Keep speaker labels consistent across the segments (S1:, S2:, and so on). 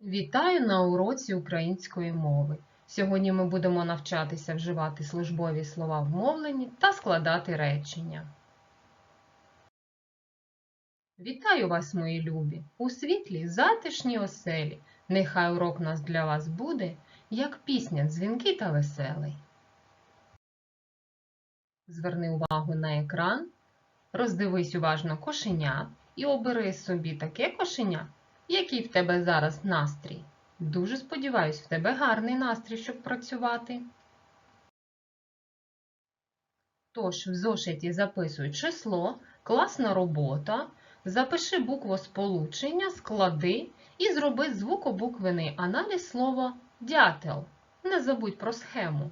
S1: Вітаю на уроці української мови. Сьогодні ми будемо навчатися вживати службові слова в мовленні та складати речення. Вітаю вас, мої любі! У світлі затишній оселі. Нехай урок нас для вас буде, як пісня дзвінкий та веселий. Зверни увагу на екран, роздивись уважно кошеня і обери собі таке кошеня, який в тебе зараз настрій? Дуже сподіваюсь, в тебе гарний настрій, щоб працювати. Тож, в зошиті записуй число, класна робота, запиши буквосполучення, склади і зроби звукобуквений аналіз слова дятел. Не забудь про схему.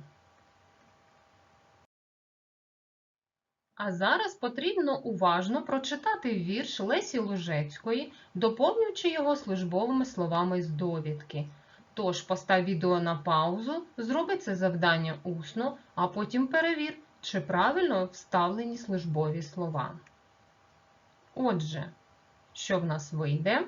S1: А зараз потрібно уважно прочитати вірш Лесі Лужецької, доповнюючи його службовими словами з довідки. Тож постав відео на паузу, зроби це завдання усно, а потім перевір, чи правильно вставлені службові слова. Отже, що в нас вийде?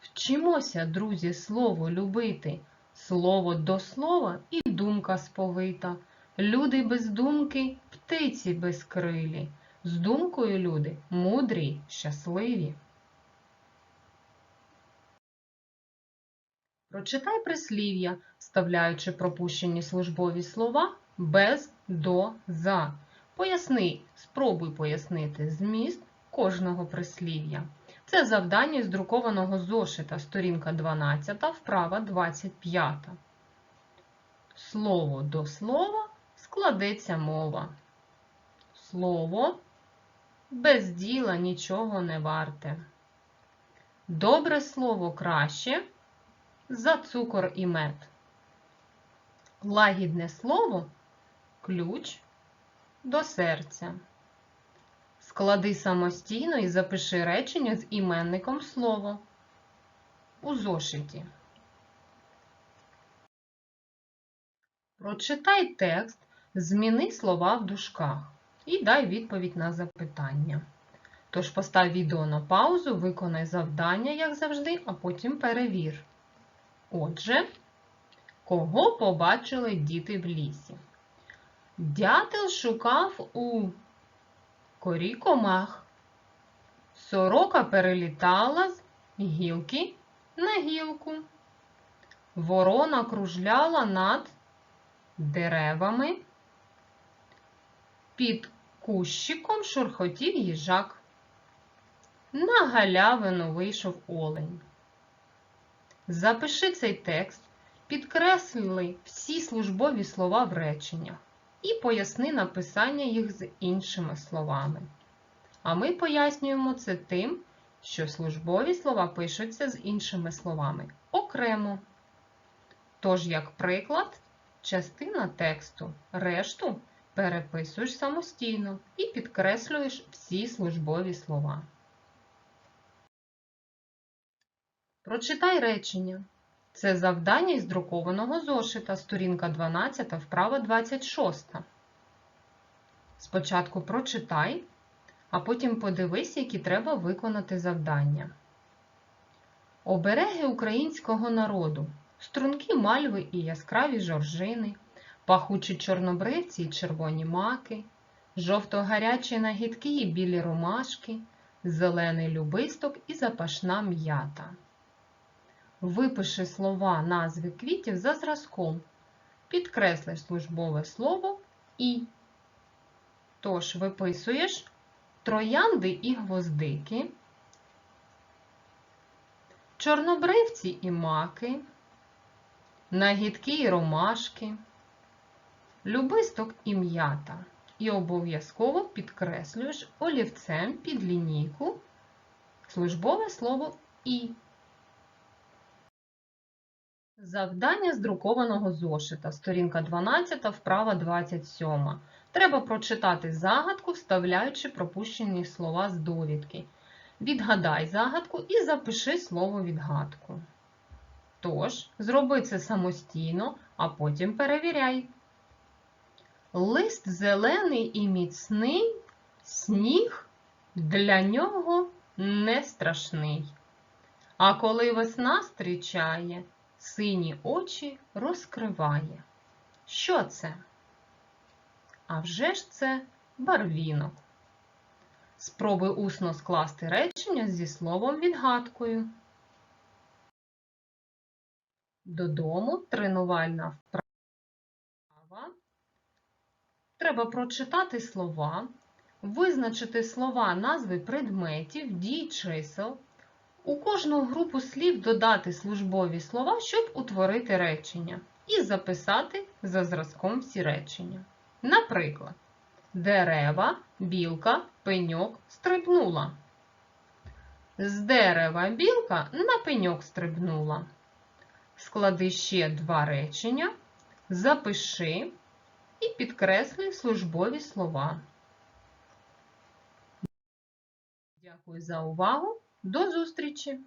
S1: Вчимося, друзі, слово любити, слово до слова і думка сповита. Люди без думки, птиці безкрилі, з думкою люди мудрі, щасливі. Прочитай прислів'я, вставляючи пропущені службові слова без, до, за. Поясни, спробуй пояснити зміст кожного прислів'я. Це завдання з друкованого зошита, сторінка 12, вправа 25. Слово до слова складеться мова. Слово без діла нічого не варте. Добре слово краще за цукор і мед. Лагідне слово ключ до серця. Склади самостійно і запиши речення з іменником слово у зошиті. Прочитай текст, зміни слова в дужках і дай відповідь на запитання. Тож постав відео на паузу, виконай завдання, як завжди, а потім перевір. Отже, кого побачили діти в лісі? Дятел шукав у корі комах. Сорока перелітала з гілки на гілку. Ворона кружляла над деревами. Під кущиком шурхотів їжак. На галявину вийшов олень. Запиши цей текст, підкреслили всі службові слова в реченнях і поясни написання їх з іншими словами. А ми пояснюємо це тим, що службові слова пишуться з іншими словами окремо. Тож, як приклад, частина тексту, решту переписуєш самостійно і підкреслюєш всі службові слова. Прочитай речення. Це завдання із друкованого зошита, сторінка 12, вправа 26. Спочатку прочитай, а потім подивись, які треба виконати завдання. Обереги українського народу, струнки мальви і яскраві жоржини, пахучі чорнобривці і червоні маки, жовто-гарячі нагідки і білі ромашки, зелений любисток і запашна м'ята. Випиши слова назви квітів за зразком. Підкреслиш службове слово і. Тож виписуєш троянди і гвоздики, чорнобривці і маки, нагідки і ромашки, любисток і м'ята. І обов'язково підкреслюєш олівцем під лінійку службове слово і. Завдання з друкованого зошита, сторінка 12, вправа 27. Треба прочитати загадку, вставляючи пропущені слова з довідки. Відгадай загадку і запиши слово відгадку. Тож, зроби це самостійно, а потім перевіряй. Лист зелений і міцний, сніг для нього не страшний. А коли весна зустрічає, сині очі розкриває. Що це? А вже ж це барвінок. Спробуй усно скласти речення зі словом відгадкою. Додому тренувальна вправа. Треба прочитати слова, визначити слова назви предметів, дій чисел. У кожну групу слів додати службові слова, щоб утворити речення, і записати за зразком всі речення. Наприклад, дерева, білка, пеньок стрибнула. З дерева білка на пеньок стрибнула. Склади ще два речення, запиши і підкреслюй службові слова. Дякую за увагу. До зустрічі!